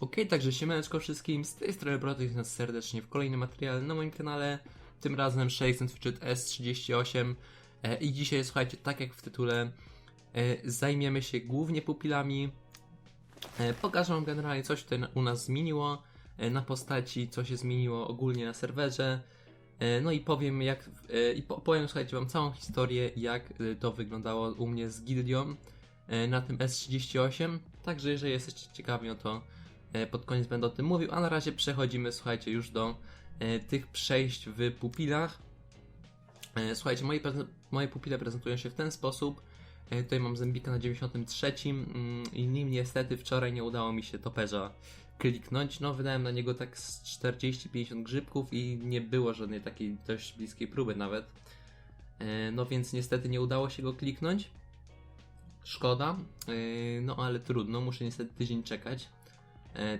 Okej, także siemaneczko wszystkim, z tej strony Protek nas serdecznie w kolejnym materiale na moim kanale, tym razem 600 wczyt S38 e, i dzisiaj słuchajcie, tak jak w tytule, e, zajmiemy się głównie pupilami, e, pokażę wam generalnie coś tutaj u nas zmieniło e, na postaci, co się zmieniło ogólnie na serwerze, e, no i powiem jak, e, i po, powiem słuchajcie wam całą historię, jak e, to wyglądało u mnie z gildią e, na tym S38, także jeżeli jesteście ciekawi, no to pod koniec będę o tym mówił, a na razie przechodzimy, słuchajcie, już do e, tych przejść w pupilach. E, słuchajcie, moje, moje pupile prezentują się w ten sposób. E, tutaj mam zębika na 93 mm, i nim niestety wczoraj nie udało mi się toperza kliknąć. No, wydałem na niego tak z 40-50 grzybków i nie było żadnej takiej dość bliskiej próby nawet. E, no więc niestety nie udało się go kliknąć. Szkoda, e, no ale trudno, muszę niestety tydzień czekać e,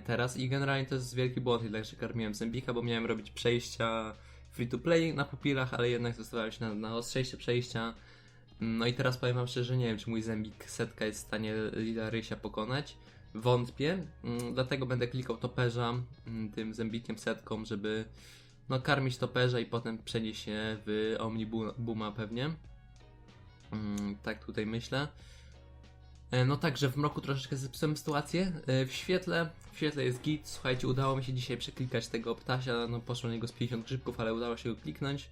teraz i generalnie to jest wielki błąd, dlatego karmiłem zębika, bo miałem robić przejścia free to play na pupilach, ale jednak zdecydowałem się na, na ostrzejsze przejścia. No i teraz powiem wam szczerze, nie wiem czy mój zębik setka jest w stanie Lila Rysia pokonać. Wątpię, mm, dlatego będę klikał toperza mm, tym zębikiem setką, żeby no karmić toperza i potem przenieść się w Omnibuma pewnie. Mm, tak tutaj myślę. E, No także w mroku troszeczkę zepsułem sytuację. E, W świetle, w świetle jest git. Słuchajcie, udało mi się dzisiaj przeklikać tego ptasia. No poszło na niego z 50 grzybków, ale udało się go kliknąć.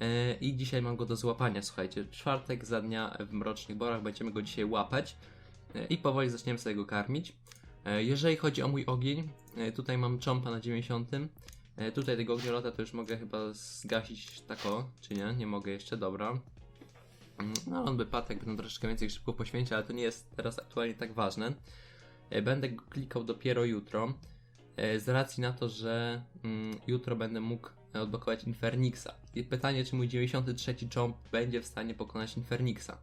E, I dzisiaj mam go do złapania, słuchajcie. Czwartek za dnia w Mrocznych Borach będziemy go dzisiaj łapać. I powoli zaczniemy sobie go karmić. Jeżeli chodzi o mój ogień, tutaj mam czompa na 90. E, Tutaj tego ogniolota to już mogę chyba zgasić tako, czy nie? Nie mogę jeszcze, dobra. No, on by padł, jakby troszeczkę więcej grzybków poświęcił, ale to nie jest teraz aktualnie tak ważne. E, Będę go klikał dopiero jutro, e, z racji na to, że mm, jutro będę mógł odblokować Infernixa. I pytanie, czy mój 93 jump będzie w stanie pokonać Infernixa.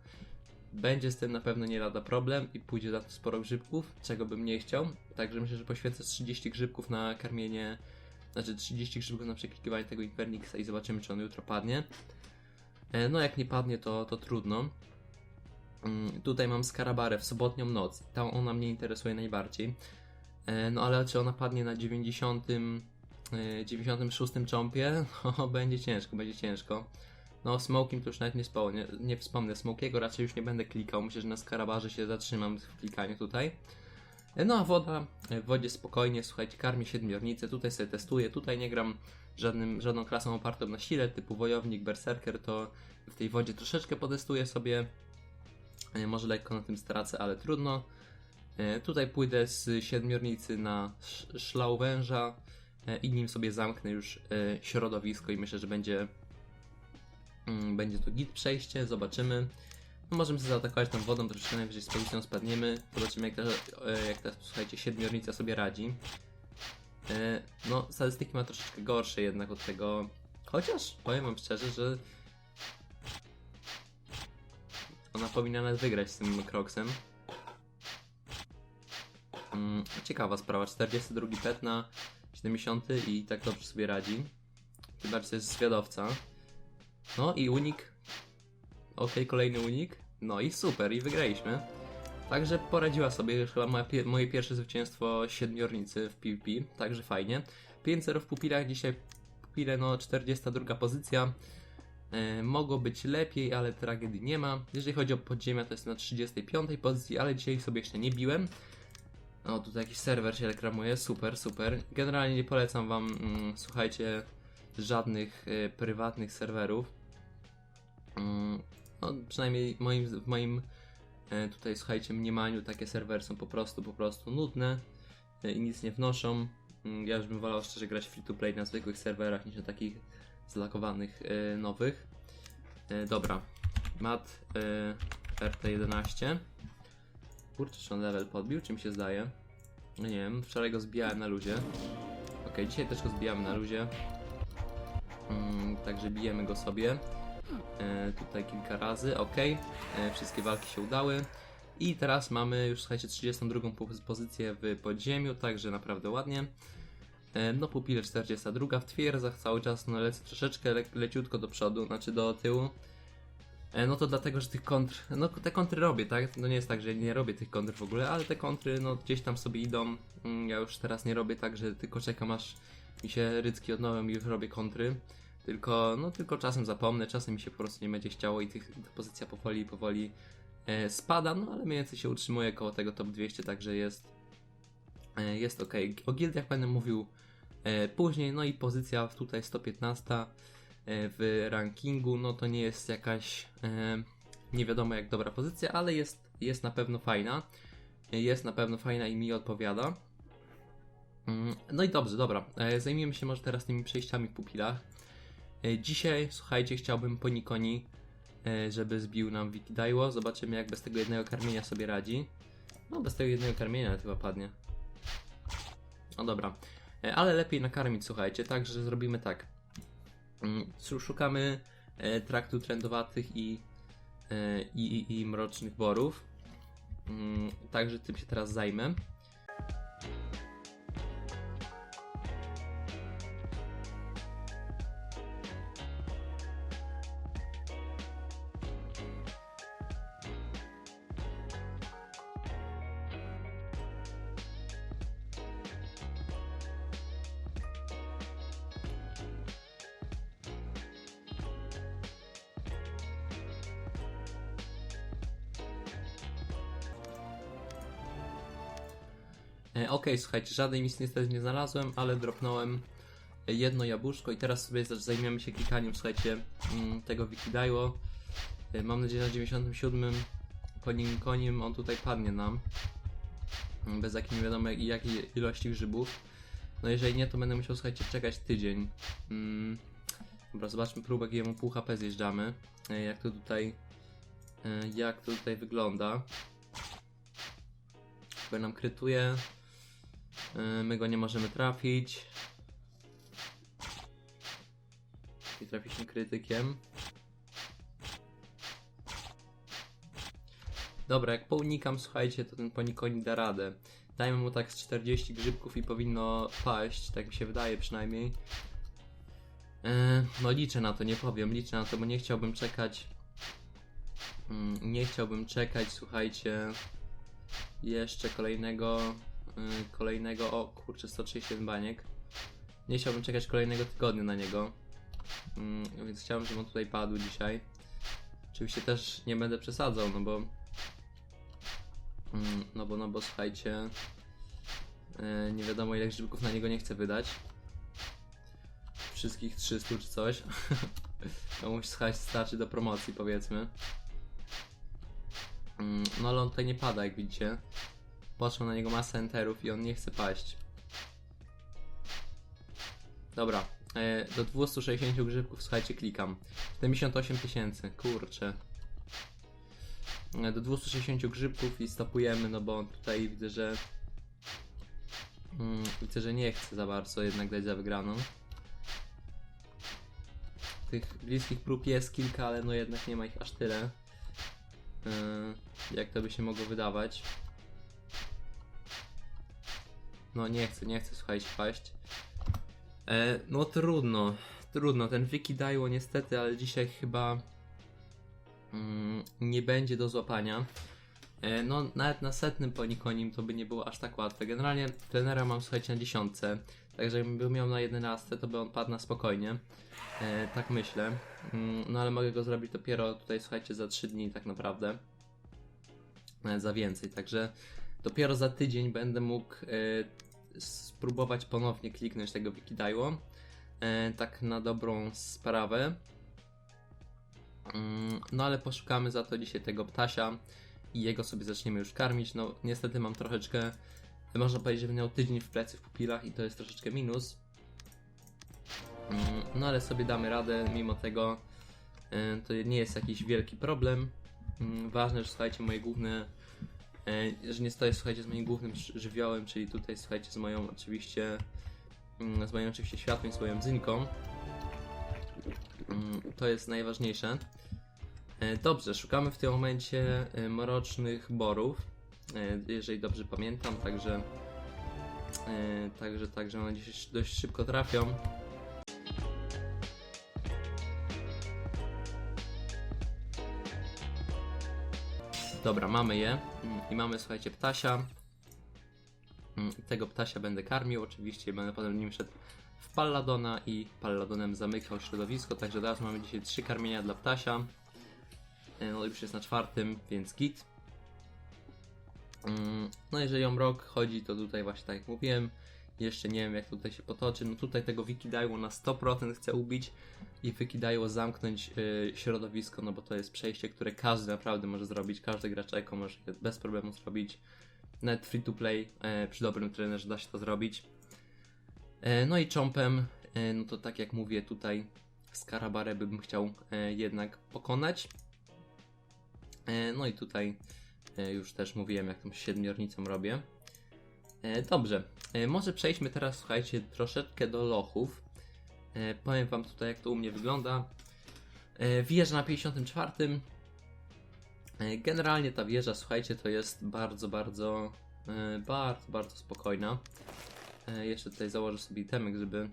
Będzie z tym na pewno nie lada problem i pójdzie za to sporo grzybków, czego bym nie chciał. Także myślę, że poświęcę 30 grzybków na karmienie, znaczy 30 grzybków na przeklikiwanie tego Infernixa i zobaczymy, czy on jutro padnie. E, No jak nie padnie, to, to trudno. Mm, Tutaj mam Skarabarę w sobotnią noc. Ta ona mnie interesuje najbardziej. E, No ale czy ona padnie na 90, e, 96 chompie? No będzie ciężko, będzie ciężko. No o Smokiem to już nawet nie, nie, nie wspomnę Smokiego, raczej już nie będę klikał. Myślę, że na Skarabarze się zatrzymam w klikaniu tutaj. E, No a woda, w wodzie spokojnie, słuchajcie, karmię siedmiornicę, tutaj sobie testuję, tutaj nie gram żadnym, żadną klasą opartą na sile, typu wojownik, berserker, to w tej wodzie troszeczkę potestuję sobie. E, Może lekko na tym stracę, ale trudno. E, Tutaj pójdę z siedmiornicy na sz- szlał węża e, i nim sobie zamknę już środowisko i myślę, że będzie mm, będzie to git przejście, zobaczymy. No możemy sobie zaatakować tą wodą, troszeczkę najwyżej z pozycją spadniemy. Zobaczymy jak ta, jak ta słuchajcie, siedmiornica sobie radzi. E, No, statystyki ma troszeczkę gorsze jednak od tego. Chociaż powiem wam szczerze, że ona powinna nawet wygrać z tym Crocsem. Mm, Ciekawa sprawa, 42 pet na 70 i tak dobrze sobie radzi. Tym bardziej to jest zwiadowca. No i unik. Ok, kolejny unik. No i super, i wygraliśmy. Także poradziła sobie już chyba moje pierwsze zwycięstwo siedmiornicy w PvP, także fajnie. 5-0 w pupilach, dzisiaj pupile no 42 pozycja. E, mogło być lepiej, ale tragedii nie ma. Jeżeli chodzi o podziemia, to jest na 35 pozycji, ale dzisiaj sobie jeszcze nie biłem. O, tutaj jakiś serwer się reklamuje, super, super. Generalnie nie polecam wam, mm, słuchajcie, żadnych e, prywatnych serwerów. Mm, no, przynajmniej moim, w moim tutaj, słuchajcie, mniemaniu takie serwery są po prostu, po prostu nudne e, i nic nie wnoszą. Mm, Ja już bym wolał szczerze grać free to play na zwykłych serwerach niż na takich zlakowanych e, nowych. E, dobra, mat e, RT11. Kurczę, czy on level podbił, czy mi się zdaje? No nie wiem, wczoraj go zbijałem na luzie. Ok, dzisiaj też go zbijamy na luzie. Mm, także bijemy go sobie. E, tutaj kilka razy, ok. E, wszystkie walki się udały. I teraz mamy już, słuchajcie, 32 po- pozycję w podziemiu, także naprawdę ładnie. E, No, pupile 42 w twierdzach cały czas, no lecę troszeczkę le leciutko do przodu, znaczy do tyłu. No to dlatego, że tych kontr, no te kontry robię, tak? No nie jest tak, że nie robię tych kontr w ogóle, ale te kontry no gdzieś tam sobie idą. Mm, Ja już teraz nie robię tak, że tylko czekam aż mi się rycki odnowią i już robię kontry. Tylko, no tylko czasem zapomnę, czasem mi się po prostu nie będzie chciało i tych, ta pozycja powoli, powoli e, spada, no ale mniej więcej się utrzymuje koło tego top 200, także jest, e, jest ok. O gildiach będę mówił e, później, no i pozycja tutaj 115 e, w rankingu, no to nie jest jakaś e, nie wiadomo jak dobra pozycja, ale jest, jest na pewno fajna. E, Jest na pewno fajna i mi odpowiada. Mm, No i dobrze, dobra. Zajmiemy się może teraz tymi przejściami w pupilach. E, Dzisiaj, słuchajcie, chciałbym po Nikoni, e, żeby zbił nam Wikidajło. Zobaczymy jak bez tego jednego karmienia sobie radzi. No bez tego jednego karmienia chyba padnie. No dobra. E, Ale lepiej nakarmić, słuchajcie, także zrobimy tak. Mm, szu- Szukamy traktu trendowatych i, i, i, i mrocznych borów. Mm, Także tym się teraz zajmę. Okej, słuchajcie, żadnej misji niestety nie znalazłem, ale dropnąłem jedno jabłuszko i teraz sobie zajmiemy się klikaniem, słuchajcie, mm, tego Wikidajło. E, Mam nadzieję na 97 po nim koniem on tutaj padnie nam. Mm, Bez jakiej nie wiadomo jak, jakiej ilości grzybów. No jeżeli nie, to będę musiał, słuchajcie, czekać tydzień. Mm. Dobra, zobaczmy próbę, jemu pół HP zjeżdżamy. E, Jak to tutaj, e, jak to tutaj wygląda. Bo nam krytuje. Yy, My go nie możemy trafić. I trafiliśmy krytykiem. Dobra, jak pounikam, słuchajcie, to ten ponikonik da radę. Dajmy mu tak z 40 grzybków i powinno paść, tak mi się wydaje przynajmniej. Yy, no liczę na to, nie powiem, liczę na to, bo nie chciałbym czekać. Mm, Nie chciałbym czekać, słuchajcie, jeszcze kolejnego, kolejnego, o kurczę, 131 baniek. Nie chciałbym czekać kolejnego tygodnia na niego, mm, więc chciałbym, żeby on tutaj padł dzisiaj. Oczywiście też nie będę przesadzał, no bo, mm, no bo, no bo słuchajcie, yy, nie wiadomo ile grzybków na niego nie chcę wydać. Wszystkich 300 czy coś. to musi słuchać starczy do promocji powiedzmy. Mm, No ale on tutaj nie pada, jak widzicie. Poszło na niego masę enterów i on nie chce paść. Dobra, e, do 260 grzybków, słuchajcie, klikam. 78 tysięcy, kurczę. E, Do 260 grzybków i stopujemy, no bo tutaj widzę, że... Mm, widzę, że nie chce za bardzo jednak dać za wygraną. Tych bliskich prób jest kilka, ale no jednak nie ma ich aż tyle. Yy, jak to by się mogło wydawać. No nie chcę, nie chcę, słuchajcie, paść. E, no trudno, trudno. Ten Wiki Daiło niestety, ale dzisiaj chyba mm, nie będzie do złapania. E, no nawet na setnym ponikonim to by nie było aż tak łatwe. Generalnie trenera mam, słuchajcie, na dziesiątce. Także jakbym był miał na 11, to by on padł na spokojnie. E, tak myślę. Mm, no ale mogę go zrobić dopiero tutaj, słuchajcie, za 3 dni tak naprawdę. Nawet za więcej, także dopiero za tydzień będę mógł e, spróbować ponownie kliknąć tego Wikidaiło. E, tak na dobrą sprawę. Mm, no ale poszukamy za to dzisiaj tego ptasia i jego sobie zaczniemy już karmić. No niestety mam troszeczkę, można powiedzieć, że miał tydzień w plecy w pupilach i to jest troszeczkę minus. Mm, No ale sobie damy radę, mimo tego e, to nie jest jakiś wielki problem. Mm, Ważne, że słuchajcie, moje główne, że nie stoję, słuchajcie, z moim głównym ży- żywiołem, czyli tutaj, słuchajcie, z moją oczywiście, mm, z moim oczywiście światłem, z moją dzynką. Mm, To jest najważniejsze. E, Dobrze, szukamy w tym momencie e, mrocznych borów, e, jeżeli dobrze pamiętam, także, e, także, także one dziś dość szybko trafią. Dobra, mamy je. I mamy, słuchajcie, ptasia. Mm, Tego ptasia będę karmił, oczywiście, będę potem nim szedł w Palladona i Palladonem zamykał środowisko, także teraz mamy dzisiaj trzy karmienia dla ptasia. E, No już jest na czwartym, więc git. Mm, No jeżeli o mrok chodzi, to tutaj właśnie tak jak mówiłem, jeszcze nie wiem jak tutaj się potoczy. No tutaj tego Wikidaiło na 100% chcę ubić i Wikidaiło zamknąć y, środowisko, no bo to jest przejście, które każdy naprawdę może zrobić, każdy gracz eko może bez problemu zrobić. Net free to play, e, przy dobrym trenerze da się to zrobić. E, no i chompem, e, no to tak jak mówię tutaj, Skarabarę bym chciał jednak pokonać. No i tutaj już też mówiłem, jak tą siedmiornicą robię. E, dobrze, e, może przejdźmy teraz, słuchajcie, troszeczkę do lochów. E, powiem wam tutaj, jak to u mnie wygląda. Wieża na 54. E, generalnie ta wieża, słuchajcie, to jest bardzo, bardzo, bardzo, bardzo spokojna. Jeszcze tutaj założę sobie temek, żeby,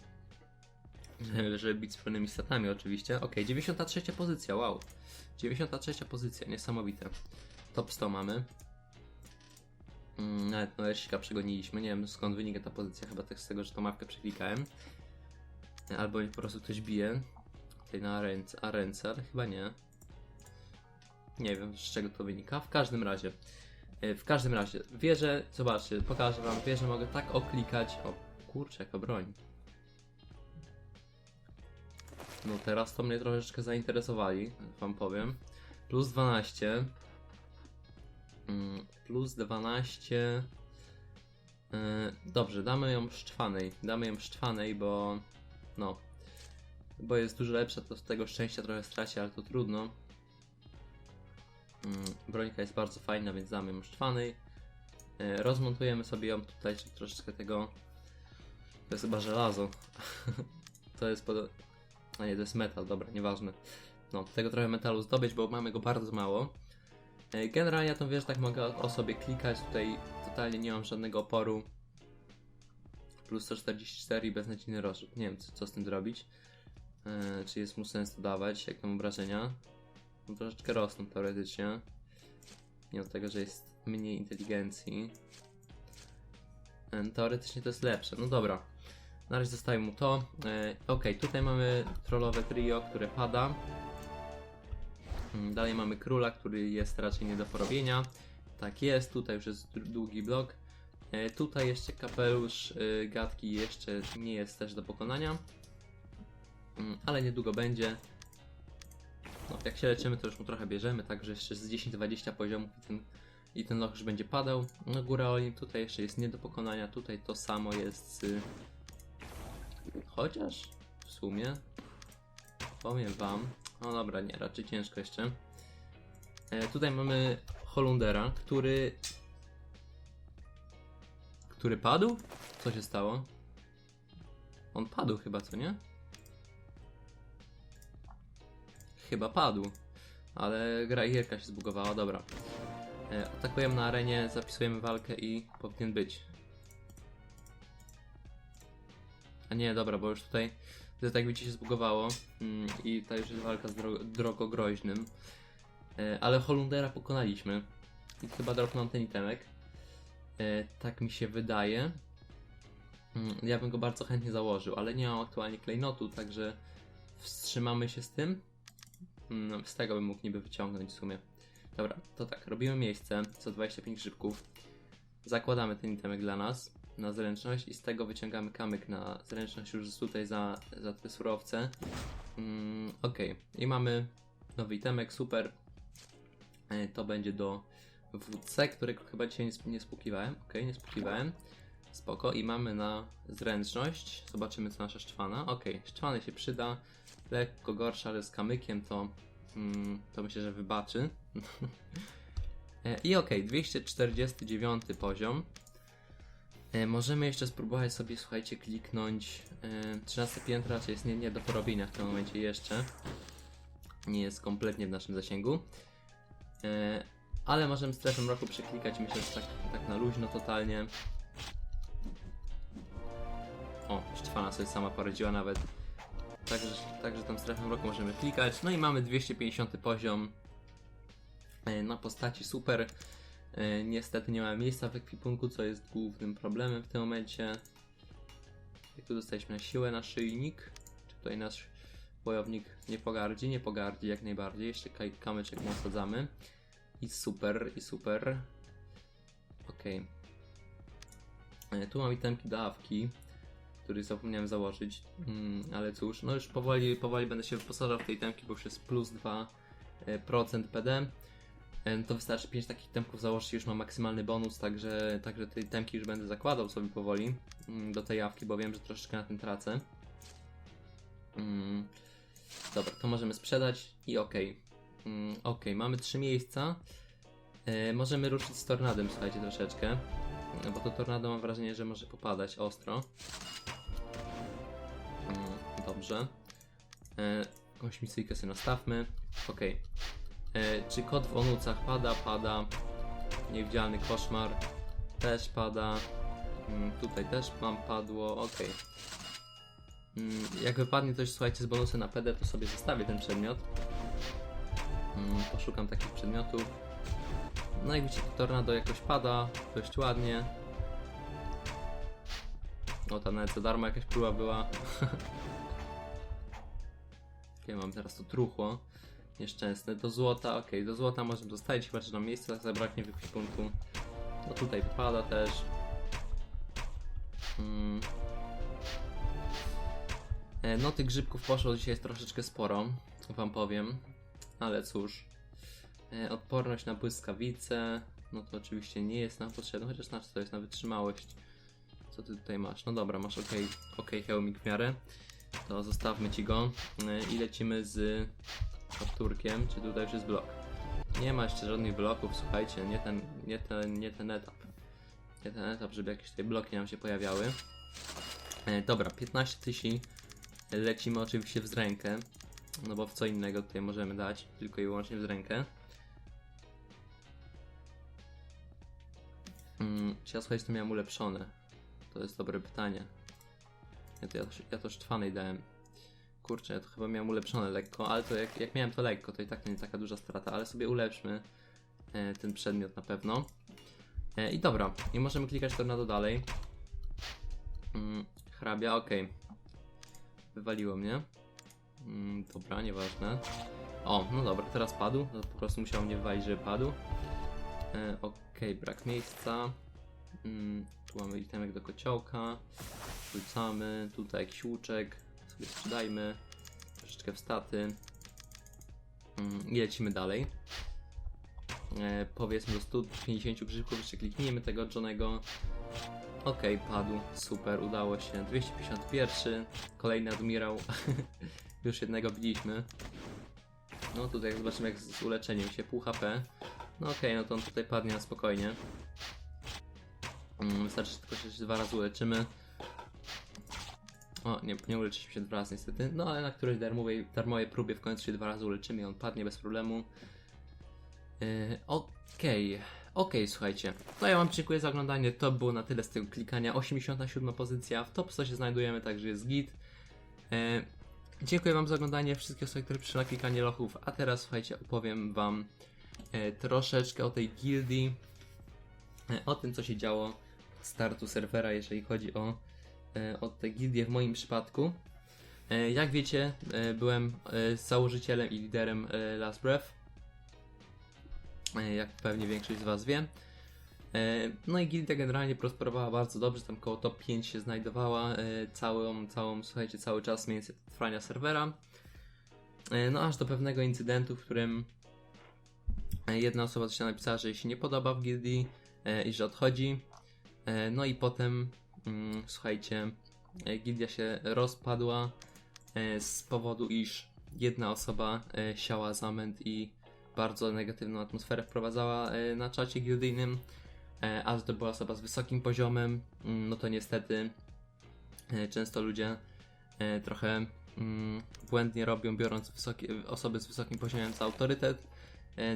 żeby bić z pełnymi statami oczywiście. Ok, 93 pozycja, wow. 93 pozycja, niesamowite. Top 100 mamy. Mm, Nawet Noesika przegoniliśmy, nie wiem skąd wynika ta pozycja, chyba też z tego, że tą mapkę przeklikałem. Albo po prostu ktoś bije. Tutaj na arence, arence, ale chyba nie. Nie wiem z czego to wynika. W każdym razie. e, W każdym razie, wieżę, zobaczcie, pokażę wam, wieżę mogę tak oklikać. O kurczę, jaka broń. No teraz to mnie troszeczkę zainteresowali, wam powiem. Plus 12. Mm, Plus 12. Yy, Dobrze, damy ją szczwanej. Damy ją szczwanej, bo. No. Bo jest dużo lepsza, to z tego szczęścia trochę straci, ale to trudno. Mm, Brońka jest bardzo fajna, więc damy ją szczwanej. Yy, Rozmontujemy sobie ją tutaj, troszeczkę tego. To jest chyba żelazo. to jest pod... A nie, to jest metal, dobra, nieważne. No, tego trochę metalu zdobyć, bo mamy go bardzo mało. E, Generalnie ja tą wieżę tak mogę o sobie klikać, tutaj totalnie nie mam żadnego oporu. Plus 144 i beznadziejny rozrzut. Nie wiem co, co z tym zrobić. E, czy jest mu sens to dawać, jak tam obrażenia? No, troszeczkę rosną teoretycznie. Mimo tego, że jest mniej inteligencji. E, teoretycznie to jest lepsze. No dobra. Na razie zostawię mu to. Ok, tutaj mamy trollowe trio, które pada. Mm, Dalej mamy króla, który jest raczej nie do porobienia. Tak jest, tutaj już jest długi blok. E, tutaj jeszcze kapelusz y, gadki jeszcze nie jest też do pokonania. Mm, Ale niedługo będzie. No, jak się leczymy, to już mu trochę bierzemy, także jeszcze z 10-20 poziomów i ten, i ten loch już będzie padał. No góra Olim tutaj jeszcze jest nie do pokonania, tutaj to samo jest z... Chociaż w sumie powiem wam, no dobra, nie, raczej ciężko jeszcze. E, tutaj mamy Holundera, który. Który padł? Co się stało? On padł chyba, co nie? Chyba padł. Ale gra gierka się zbugowała, dobra. E, atakujemy na arenie, zapisujemy walkę i powinien być. A nie, dobra, bo już tutaj to tak widzicie się zbugowało mm, i ta już jest walka z dro drogogroźnym. E, ale Holundera pokonaliśmy i chyba dropnął ten itemek. E, tak mi się wydaje. Mm, ja bym go bardzo chętnie założył, ale nie mam aktualnie klejnotu, także wstrzymamy się z tym. Mm, z tego bym mógł niby wyciągnąć w sumie. Dobra, to tak, robimy miejsce, co 25 grzybków. Zakładamy ten itemek dla nas na zręczność i z tego wyciągamy kamyk na zręczność już tutaj za, za te surowce. Mm, ok, i mamy nowy itemek, super. E, To będzie do WC, którego chyba dzisiaj nie, nie. Ok, nie spłukiwałem. Spoko. I mamy na zręczność. Zobaczymy co nasza szczwana. Ok, szczwany się przyda. Lekko gorsza, ale z kamykiem to, mm, to myślę, że wybaczy. E, I ok, 249 poziom. E, Możemy jeszcze spróbować sobie, słuchajcie, kliknąć e, 13 piętro, raczej jest nie, nie do porobienia w tym momencie jeszcze. Nie jest kompletnie w naszym zasięgu. E, ale możemy strefę mroku przeklikać, myślę, że tak, tak na luźno totalnie. O, Szczwana sobie sama poradziła nawet. Także, także tą strefę mroku możemy klikać. No i mamy 250 poziom. e, na postaci super. E, Niestety nie ma miejsca w ekwipunku, co jest głównym problemem w tym momencie. I tu dostaliśmy na siłę naszyjnik. Czy tutaj nasz wojownik nie pogardzi? Nie pogardzi jak najbardziej. Jeszcze kamyczek mu osadzamy. I super, i super. Okej. E, Tu mam itemki do awki, który zapomniałem założyć. Mm, ale cóż, no już powoli, powoli będę się wyposażał w te itemki, bo już jest plus 2% PD. E, To wystarczy 5 takich temków założyć już mam maksymalny bonus, także, także te temki już będę zakładał sobie powoli mm, do tej jawki, bo wiem, że troszeczkę na tym tracę. Mm, Dobra, to możemy sprzedać i ok. Mm, ok, mamy trzy miejsca. E, możemy ruszyć z tornadem, słuchajcie, troszeczkę. Bo to tornado mam wrażenie, że może popadać ostro. Dobrze. E, jakąś misyjkę sobie nastawmy. Ok. E, czy kot w onucach pada? Pada. Niewidzialny koszmar też pada. Mm, tutaj też mam padło. Ok. Mm, jak wypadnie coś, słuchajcie, z bonusem na PD, to sobie zostawię ten przedmiot. Mm, poszukam takich przedmiotów. No i widzicie, to tornado jakoś pada, dość ładnie. O, tam nawet za darmo jakaś próba była. Ja mam teraz to truchło. Nieszczęsne. Do złota, ok, do złota możemy zostawić, chyba że nam miejsca zabraknie w ekwipunku. No tutaj wypada też. Mm. E, No tych grzybków poszło dzisiaj troszeczkę sporo, wam powiem. Ale cóż. E, Odporność na błyskawice. No to oczywiście nie jest nam potrzebne, chociaż na co to jest na wytrzymałość. Co ty tutaj masz? No dobra, masz ok, ok hełmik w miarę. To zostawmy ci go e, i lecimy z kapturkiem. Czy tutaj już jest blok? Nie ma jeszcze żadnych bloków, słuchajcie, nie ten, nie ten, nie ten etap. Nie ten etap, żeby jakieś tutaj bloki nam się pojawiały. E, dobra, 15 tysięcy. Lecimy oczywiście w rękę. No bo w co innego tutaj możemy dać, tylko i wyłącznie w rękę. Mm, czy ja słuchajcie to miałem ulepszone? To jest dobre pytanie. Ja to, ja to, dałem. Kurczę, to chyba miałem ulepszone lekko, ale to jak, jak miałem to lekko, to i tak nie taka duża strata, ale sobie ulepszmy e, ten przedmiot na pewno. E, I dobra, i możemy klikać tornado dalej. Mm, hrabia, ok. Wywaliło mnie. Mm, dobra, nieważne. O, no dobra, teraz padł. No, po prostu musiał mnie wywalić, żeby padł. E, Okej, brak miejsca. Mm, tu mamy itemek do kociołka. Rzucamy. Tutaj jakiś łuczek. Sobie sprzedajmy. Troszeczkę w staty. Mm, I lecimy dalej. E, powiedzmy do 150 grzybków. Jeszcze kliknijmy tego Johnego. Okej, padł. Super, udało się. 251. Kolejny admirał. Już jednego biliśmy. No tutaj zobaczymy jak z uleczeniem się, pół HP. No okej, no to on tutaj padnie na spokojnie. Mm, Wystarczy tylko się dwa razy uleczymy. O, nie, nie uleczyliśmy się dwa razy niestety. No ale na którejś darmowej, darmowej próbie w końcu się dwa razy uleczymy i on padnie bez problemu. Yy, Okej, okej, słuchajcie. No ja wam dziękuję za oglądanie. To było na tyle z tego klikania. 87 pozycja. W top 100 się znajdujemy, także jest git. Yy, Dziękuję Wam za oglądanie wszystkie osoby, które przyszły na klikanie lochów, a teraz słuchajcie, opowiem Wam e, troszeczkę o tej gildii, e, o tym co się działo od startu serwera, jeżeli chodzi o, e, o tę gildię w moim przypadku. E, jak wiecie, e, byłem założycielem i liderem Last Breath, jak pewnie większość z Was wie. No i gildia generalnie prosperowała bardzo dobrze, tam koło top 5 się znajdowała całą, całą, słuchajcie, cały czas mniej więcej trwania serwera. No aż do pewnego incydentu, w którym jedna osoba coś napisała, że jej się nie podoba w gildii i że odchodzi. No i potem, słuchajcie, e, gildia się rozpadła e, z powodu, iż jedna osoba e, siała zamęt i bardzo negatywną atmosferę wprowadzała na czacie gildyjnym a to była osoba z wysokim poziomem, mm, no to niestety często ludzie trochę mm, błędnie robią, biorąc osoby z wysokim poziomem za autorytet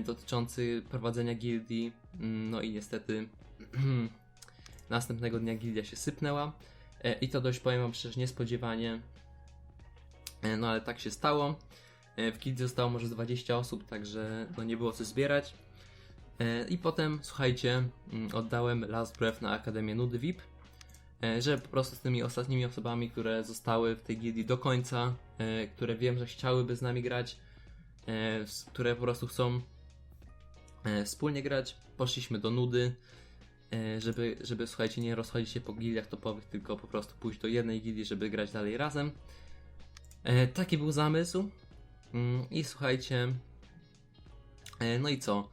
dotyczący prowadzenia gildii. Mm, No i niestety następnego dnia gildia się sypnęła e, i to dość powiem wam szczerze niespodziewanie. E, No ale tak się stało. E, W gildii zostało może z 20 osób, także no nie było co zbierać. I potem, słuchajcie, mm, oddałem Last Breath na Akademię Nudy VIP, e, że po prostu z tymi ostatnimi osobami, które zostały w tej gildii do końca, które wiem, że chciałyby z nami grać, które po prostu chcą wspólnie grać, poszliśmy do Nudy, żeby, żeby, słuchajcie, nie rozchodzić się po gildiach topowych, tylko po prostu pójść do jednej gildii, żeby grać dalej razem. E, taki był zamysł. Mm, I słuchajcie, e, no i co?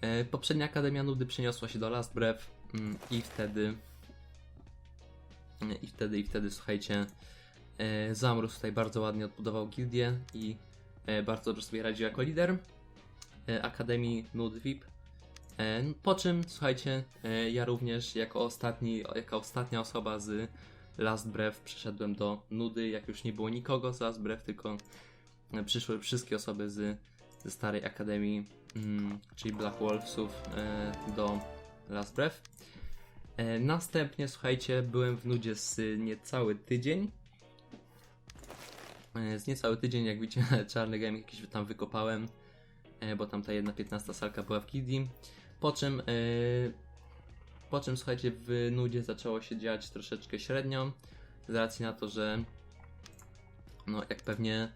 E, poprzednia Akademia Nudy przeniosła się do Last Breath mm, i wtedy e, i wtedy, i wtedy, słuchajcie, e, Zamrus tutaj bardzo ładnie odbudował gildię i e, bardzo dobrze sobie radził jako lider e, Akademii Nud VIP. E, po czym, słuchajcie, e, ja również jako ostatni, jako ostatnia osoba z Last Breath przeszedłem do Nudy, jak już nie było nikogo z Last Breath, tylko przyszły wszystkie osoby z, ze starej Akademii, mm, czyli Black Wolvesów e, do Last Breath. Następnie, słuchajcie, byłem w nudzie z niecały tydzień. Z niecały tydzień, jak widzicie, czarny game jakiś tam wykopałem, bo tam ta jedna 15 salka była w gildii. Po czym, e, po czym, słuchajcie, w nudzie zaczęło się dziać troszeczkę średnio, z racji na to, że no, jak pewnie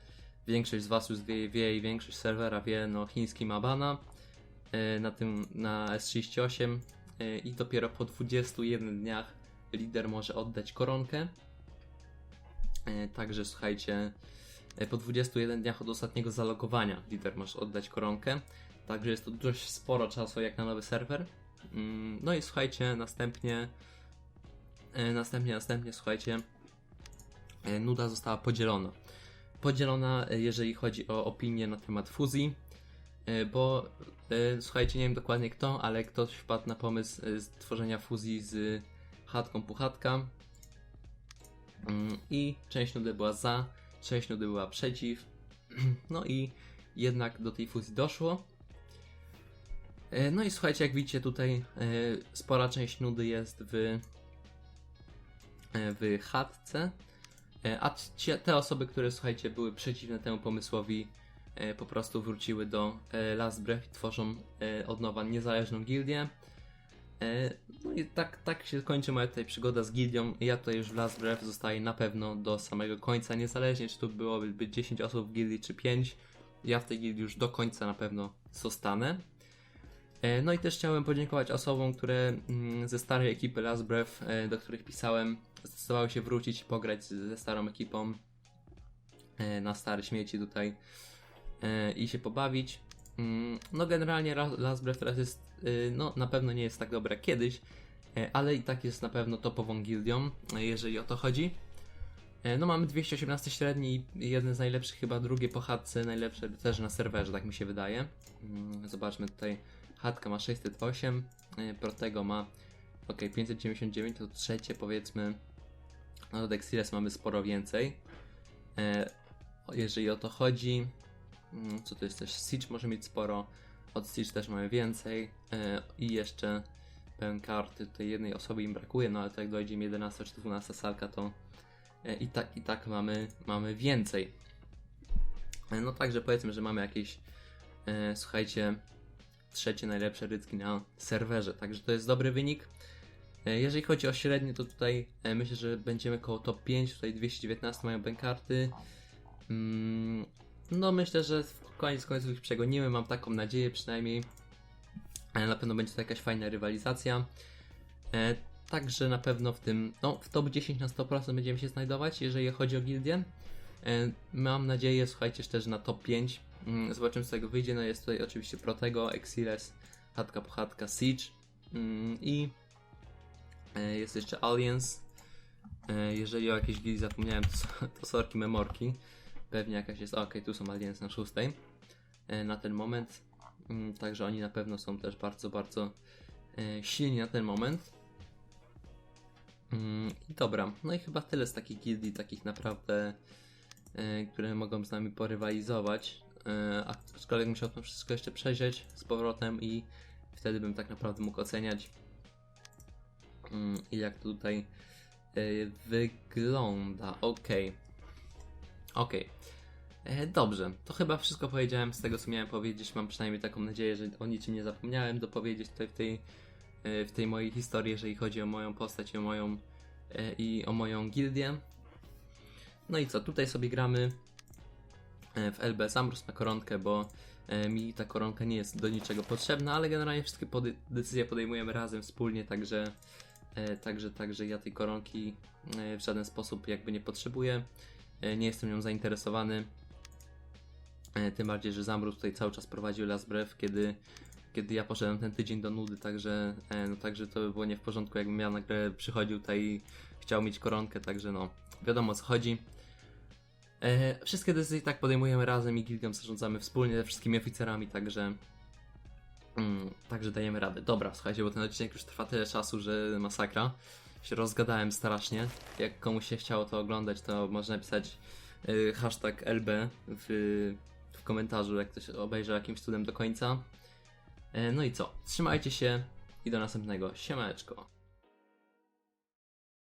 większość z Was już wie, wie i większość serwera wie, no chiński ma bana e, na tym, na S38 e, i dopiero po 21 dniach lider może oddać koronkę. Także słuchajcie, po 21 dniach od ostatniego zalogowania lider może oddać koronkę. Także jest to dość sporo czasu jak na nowy serwer. Mm, No i słuchajcie, następnie, e, następnie, następnie, słuchajcie, e, nuda została podzielona. Podzielona, e, jeżeli chodzi o opinię na temat fuzji, bo słuchajcie, nie wiem dokładnie kto, ale ktoś wpadł na pomysł stworzenia fuzji z chatką puchatka Mm, i część nudy była za, część nudy była przeciw. No i jednak do tej fuzji doszło. E, No i słuchajcie, jak widzicie tutaj e, spora część nudy jest w, e, w chatce, a te osoby, które słuchajcie były przeciwne temu pomysłowi po prostu wróciły do Last Breath i tworzą od nowa niezależną gildię. No i tak, tak się kończy moja tutaj przygoda z gildią. Ja tutaj już w Last Breath zostaję na pewno do samego końca, niezależnie czy to byłoby być 10 osób w gildii czy 5. Ja w tej gildii już do końca na pewno zostanę. E, No i też chciałem podziękować osobom, które mm, ze starej ekipy Last Breath, e, do których pisałem, zdecydowały się wrócić i pograć ze starą ekipą e, na stare śmieci tutaj i się pobawić. Mm, No generalnie Ra- Last Breath teraz jest, no na pewno nie jest tak dobre jak kiedyś, ale i tak jest na pewno topową gildią, jeżeli o to chodzi. No mamy 218 średni i jeden z najlepszych, chyba drugie po chatce, najlepsze też na serwerze, tak mi się wydaje. Mm, Zobaczmy tutaj, chatka ma 608, e, Protego ma ok, 599, to trzecie powiedzmy, no od Exiles mamy sporo więcej. E, Jeżeli o to chodzi, Mm, Co to jest też? Siege może mieć sporo. Od Siege też mamy więcej. E, I jeszcze pełen karty. Tutaj jednej osoby im brakuje, no ale to jak dojdzie im 11 czy 12 salka, to i tak, i tak mamy, mamy więcej. No także powiedzmy, że mamy jakieś, słuchajcie, trzecie najlepsze rycki na serwerze. Także to jest dobry wynik. E, Jeżeli chodzi o średnie, to tutaj e, myślę, że będziemy koło top 5. Tutaj 219 mają bankarty. Mm, no myślę, że w koniec końców ich przegonimy, mam taką nadzieję przynajmniej. E, Na pewno będzie to jakaś fajna rywalizacja. Także na pewno w tym, no w top 10 na 100% będziemy się znajdować, jeżeli chodzi o gildię. Mam nadzieję, słuchajcie, też na top 5. Mm, Zobaczymy co tego wyjdzie. No jest tutaj oczywiście Protego, Exiles, Chatka po Chatka, Siege mm, i e, jest jeszcze Alliance. E, Jeżeli o jakiejś gildii zapomniałem, to, to sorki memorki. Pewnie jakaś jest. Ok, tu są Alliance na szóstej e, na ten moment. Mm, Także oni na pewno są też bardzo, bardzo silni na ten moment. I dobra, no i chyba tyle z takich gildii, takich naprawdę, które mogą z nami porywalizować. E, a aczkolwiek musiał to wszystko jeszcze przejrzeć z powrotem i wtedy bym tak naprawdę mógł oceniać mm, i jak to tutaj e, wygląda. Okej. Okej. E, dobrze, to chyba wszystko powiedziałem z tego, co miałem powiedzieć. Mam przynajmniej taką nadzieję, że o niczym nie zapomniałem dopowiedzieć tutaj w tej, e, w tej mojej historii, jeżeli chodzi o moją postać i o moją, e, i o moją gildię. No i co, tutaj sobie gramy e, w LB Zamróz na koronkę, bo e, mi ta koronka nie jest do niczego potrzebna, ale generalnie wszystkie decyzje podejmujemy razem, wspólnie, także, e, także, także ja tej koronki e, w żaden sposób jakby nie potrzebuję. E, Nie jestem nią zainteresowany. E, Tym bardziej, że Zamróz tutaj cały czas prowadził Las Brew, kiedy, kiedy ja poszedłem ten tydzień do nudy, także, e, no, także to by było nie w porządku, jakbym ja nagle przychodził tutaj i chciał mieć koronkę, także no, wiadomo o co chodzi. E, wszystkie decyzje tak podejmujemy razem i gildią zarządzamy wspólnie ze wszystkimi oficerami, także mm, także dajemy radę. Dobra, słuchajcie, bo ten odcinek już trwa tyle czasu, że masakra. Się rozgadałem strasznie. Jak komuś się chciało to oglądać, to można napisać y, hashtag LB w, w komentarzu, jak ktoś obejrzy jakimś cudem do końca. E, no i co? Trzymajcie się i do następnego. Siemaneczko.